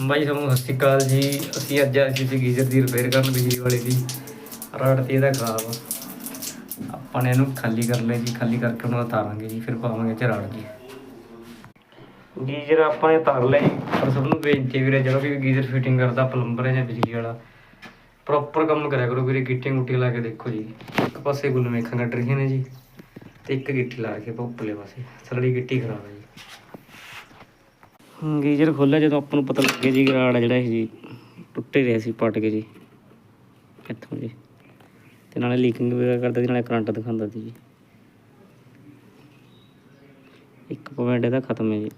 ਬਾਈ ਸਾਨੂੰ ਸਤਿ ਸ਼੍ਰੀ ਅਕਾਲ ਜੀ। ਅਸੀਂ ਅੱਜ ਅਸੀਂ ਸੀ ਗੀਜ਼ਰ ਦੀ ਰਿਪੇਅਰ ਕਰਨ ਬਿਜਲੀ ਵਾਲੇ ਦੀ। ਰਾਡ ਤੇ ਇਹਦਾ ਖਰਾਬ। ਆ ਆਪਾਂ ਨੇ ਇਹਨੂੰ ਖਾਲੀ ਕਰ ਲਿਆ ਜੀ, ਖਾਲੀ ਕਰਕੇ ਉਹਨੂੰ ਉਤਾਰਾਂਗੇ ਜੀ, ਫਿਰ ਪਾਵਾਂਗੇ ਚ ਰਾਡ ਜੀ ਗੀਜ਼ਰ ਆਪਾਂ ਨੇ ਤਾਰ ਲਿਆ ਜੀ। ਪਰ ਸਭ ਨੂੰ ਬੇਨਤੀ ਵੀਰੇ, ਜਿਹੜਾ ਵੀ ਗੀਜ਼ਰ ਫਿਟਿੰਗ ਕਰਦਾ, ਪਲੰਬਰ ਹੈ ਜਾਂ ਬਿਜਲੀ ਵਾਲਾ ਪ੍ਰੋਪਰ ਕੰਮ ਕਰਿਆ ਕਰੋ ਵੀਰੇ, ਗਿੱਟੀਆਂ ਗੁੱਟੀਆਂ ਲਾ ਕੇ ਦੇਖੋ ਜੀ। ਇੱਕ ਪਾਸੇ ਗੁੱਲ ਮੇਖਾਂ ਕੱਢ ਰਹੀਆਂ ਨੇ ਜੀ, ਤੇ ਇੱਕ ਗਿੱਟੀ ਲਾ ਕੇ ਆਪਾਂ ਉੱਪਰਲੇ ਪਾਸੇ। ਥੱਲੜੀ ਗਿੱਟੀ ਖਰਾਬ ਹੈ ਜੀ। ਗੀਜ਼ਰ ਖੋਲਿਆ ਜਦੋਂ ਆਪਾਂ ਨੂੰ ਪਤਾ ਲੱਗਿਆ ਜੀ ਗਰਾੜ ਜਿਹੜਾ ਸੀ ਜੀ, ਟੁੱਟੇ ਰਿਹਾ ਸੀ, ਪਟ ਕੇ ਜੀ। ਇੱਥੋਂ ਜੀ। ਤੇ ਨਾਲੇ ਲੀਕਿੰਗ ਵਗੈਰਾ ਕਰਦਾ ਸੀ, ਨਾਲੇ ਕਰੰਟ ਦਿਖਾਉਂਦਾ ਸੀ ਜੀ। ਇੱਕ ਪੁਆਇੰਟ ਇਹਦਾ ਖਤਮ ਹੈ ਜੀ।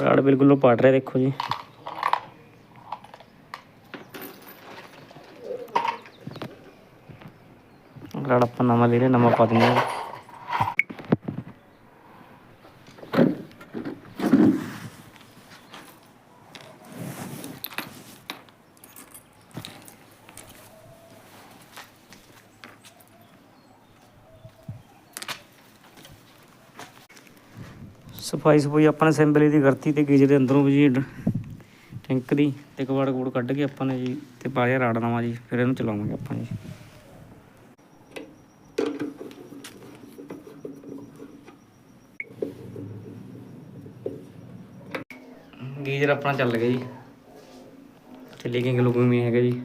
ਰਾੜ ਬਿਲਕੁਲ ਉਹ ਪਟ ਰਿਹਾ, ਦੇਖੋ ਜੀ। ਰਾੜ ਆਪਾਂ ਨਵਾਂ ਲੈ ਨਵਾਂ ਸਫ਼ਾਈ ਸਫ਼ਾਈ ਆਪਾਂ ਨੇ ਅਸੈਂਬਲੀ ਦੀ ਕਰਤੀ ਤੇ ਗੀਜ਼ਰ ਦੇ ਅੰਦਰੋਂ ਵੀ ਜੀ ਟੈਂਕ ਦੀ ਤੇ ਕਵਾੜ ਕੂੜ ਕੱਢ ਕੇ ਆਪਾਂ ਨੇ ਜੀ ਤੇ ਪਾਇਆ ਰਾੜ ਨਵਾਂ ਜੀ, ਫਿਰ ਇਹਨੂੰ ਚਲਾਵਾਂਗੇ ਆਪਾਂ ਜੀ। ਗੀਜ਼ਰ ਆਪਣਾ ਚੱਲ ਗਿਆ ਜੀ। ਤੇ ਲੀਕਿੰਗ ਲੁਕਿੰਗ ਵੀ ਹੈਗਾ ਜੀ।